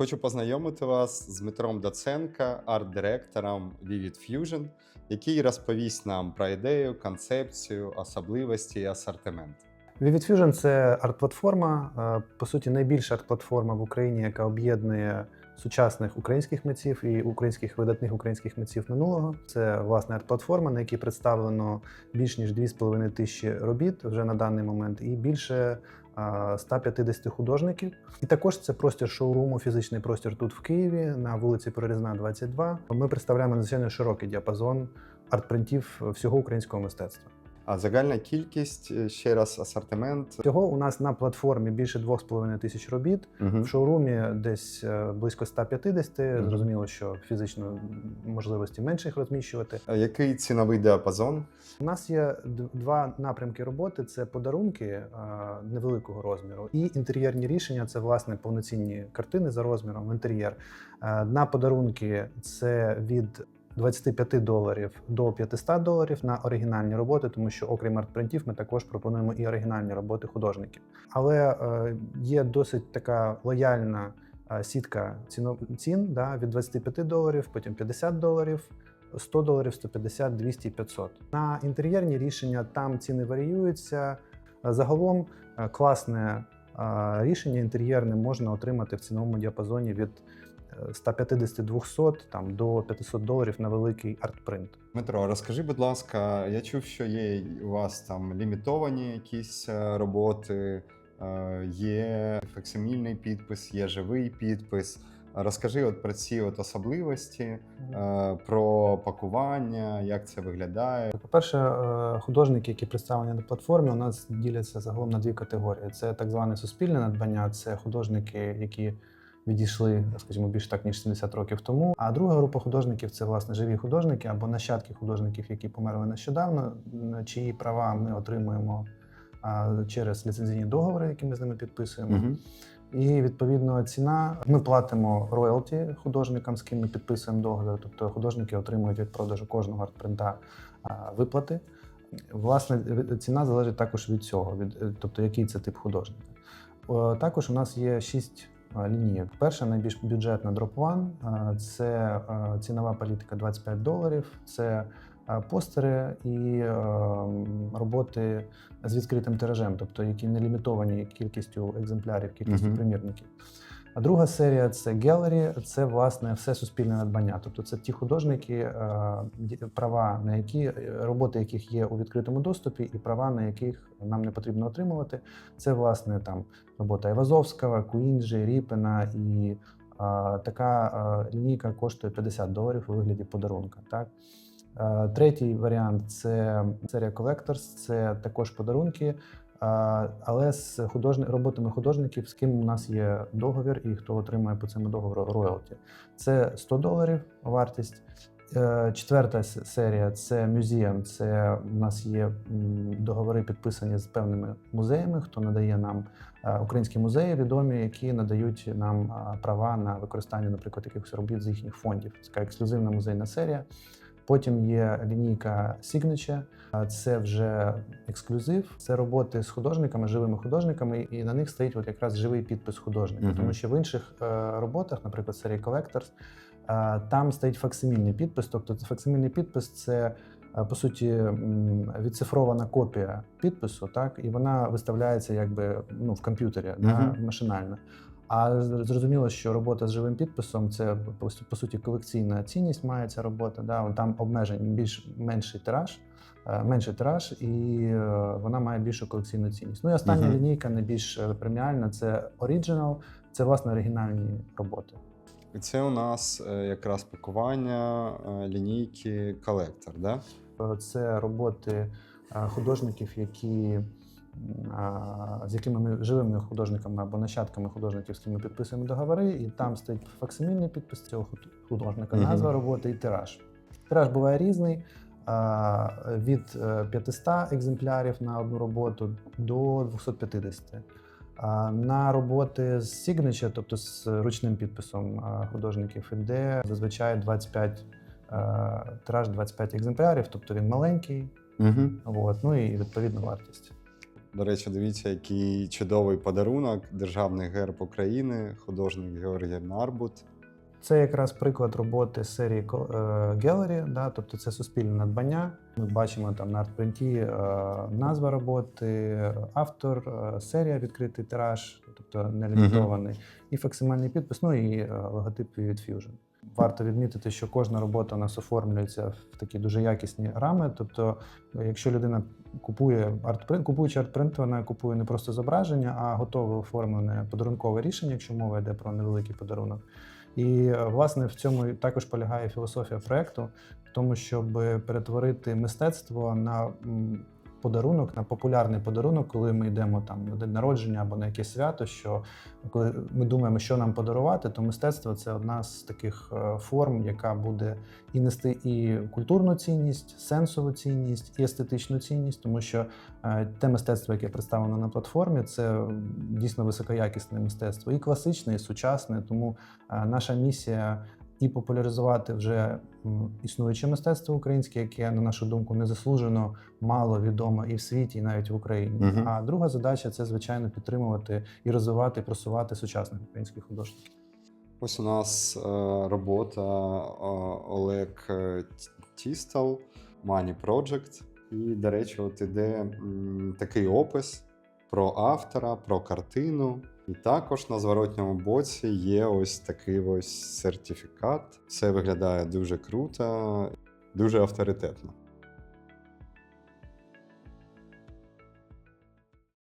Хочу познайомити вас з Дмитром Доценка, арт-директором Vivid Fusion, який розповість нам про ідею, концепцію, особливості і асортимент. Vivid Fusion – це арт-платформа, е, по суті, найбільша арт-платформа в Україні, яка об'єднує сучасних українських митців і українських видатних українських митців минулого. Це власне арт-платформа, на якій представлено більш ніж 2,5 тисячі робіт вже на даний момент, і більше 150 художників. І також це простір шоуруму, фізичний простір тут в Києві на вулиці Прорізна, 22. Ми представляємо надзвичайно широкий діапазон арт-принтів всього українського мистецтва. А загальна кількість, е, ще раз, асортимент. Всього у нас на платформі більше 2,5 тисяч робіт. Угу. В шоурумі десь е, близько 150. Мгм. Зрозуміло, що фізично можливості менше їх розміщувати. Який ціновий діапазон? У нас є два напрямки роботи: це подарунки е, невеликого розміру, і інтер'єрні рішення це власне повноцінні картини за розміром. Інтер'єр на подарунки це від 25 доларів до 500 доларів на оригінальні роботи, тому що окрім арт-принтів, ми також пропонуємо і оригінальні роботи художників. Але е, є досить така лояльна е, сітка цін да, від 25 доларів, потім 50 доларів. 100 доларів, 150, 200, 500. На інтер'єрні рішення там ціни варіюються. Е, Загалом класне рішення інтер'єрне можна отримати в ціновому діапазоні від 150-200 там, до 500 доларів на великий артпринт. Дмитро, розкажи, будь ласка, я чув, що є у вас там лімітовані якісь е, роботи, е, є факсимільний підпис, є живий підпис. Розкажи от про ці от особливості, е, про пакування, як це виглядає. По-перше, художники, які представлені на платформі, у нас діляться загалом на дві категорії: це так зване суспільне надбання, це художники, які відійшли, скажімо, більше так ніж 70 років тому. А друга група художників це власне живі художники або нащадки художників, які померли нещодавно, чиї права ми отримуємо через ліцензійні договори, які ми з ними підписуємо. Угу. І відповідно ціна. Ми платимо роялті художникам, з ким ми підписуємо договір. Тобто художники отримують від продажу кожного артпринта виплати. Власне, ціна залежить також від цього, від е, тобто який це тип художника. Також у нас є шість лінійок. Перша найбільш бюджетна Drop One це цінова політика 25 доларів. Це постери і роботи з відкритим тиражем, тобто які не лімітовані кількістю екземплярів, кількістю Мгм. примірників. А друга серія це Gallery, це власне все суспільне надбання. Тобто це ті художники, е, права на які е, роботи яких є у відкритому доступі, і права на яких нам не потрібно отримувати. Це власне там робота Івазовського, Куінджі, Ріпена і е, така лінійка коштує 50 доларів у вигляді подарунка. Так? Е, Третій варіант це серія Collectors, це також подарунки, е, але з художни... роботами художників, з ким у нас є договір і хто отримує по цьому договору роялті. Це 100 доларів вартість. Е, Четверта серія це музеєм. Це у нас є договори підписані з певними музеями, хто надає нам українські музеї відомі, які надають нам права на використання, наприклад, якихось робіт з їхніх фондів. Така ексклюзивна музейна серія. Потім є лінійка Signature, це вже ексклюзив. Це роботи з художниками, живими художниками, і на них стоїть от якраз живий підпис художника. Мгм. Тому що в інших е, роботах, наприклад, серії Collectors, е, там стоїть факсимільний підпис. Тобто це факсимільний підпис це. е, По суті, відцифрована копія підпису, так і вона виставляється якби ну в комп'ютері да, Мгм. машинально. А зрозуміло, що робота з живим підписом це по, суті колекційна цінність має ця робота. Да? Там обмежень більш менший тираж, е, менший тираж, і е, вона має більшу колекційну цінність. Ну і остання Мгм. лінійка, найбільш е, преміальна, це Original, це власне оригінальні роботи. І це у нас якраз пакування лінійки колектор, да? Це роботи художників, які. З якими ми живими художниками або нащадками художників, з ким ми підписуємо договори, і там стоїть факсимільний підпис цього худ- художника, назва роботи і тираж. Тираж буває різний від е, 500 екземплярів на одну роботу до 250. На роботи з signature, тобто з ручним підписом художників, іде зазвичай 25 е, тираж 25 екземплярів, тобто він маленький, Угу. от, ну і відповідно вартість. До речі, дивіться, який чудовий подарунок. Державний герб України, художник Георгій Нарбут. Це якраз приклад роботи серії е, Gallery, да, тобто це суспільне надбання. Ми бачимо там на артпринті е, назва роботи, автор, е, серія, відкритий тираж, тобто не лімітований, і факсимильний підпис, ну і логотип від Fusion. Варто відмітити, що кожна робота у нас оформлюється в такі дуже якісні рами. Тобто, якщо людина купує артпринт, купуючи артпринт, вона купує не просто зображення, а готове оформлене подарункове рішення, якщо мова йде про невеликий подарунок. І власне в цьому також полягає філософія проекту, в тому, щоб перетворити мистецтво на подарунок, на популярний подарунок, коли ми йдемо там на день народження або на якесь свято. Що коли ми думаємо, що нам подарувати, то мистецтво це одна з таких е, форм, яка буде і нести і культурну цінність, сенсову цінність, і естетичну цінність, тому що е, те мистецтво, яке представлено на платформі, це дійсно високоякісне мистецтво, і класичне, і сучасне. Тому е, наша місія і популяризувати вже існуюче мистецтво українське, яке, на нашу думку, незаслужено мало відомо і в світі, і навіть в Україні. Мгм. А друга задача це звичайно підтримувати і розвивати, просувати сучасних українських художників. Ось у нас е, робота е, Олег е, Тістал, Money Project. І, до речі, от іде такий опис про автора, про картину. І також на зворотньому боці є ось такий ось сертифікат. Все виглядає дуже круто, дуже авторитетно.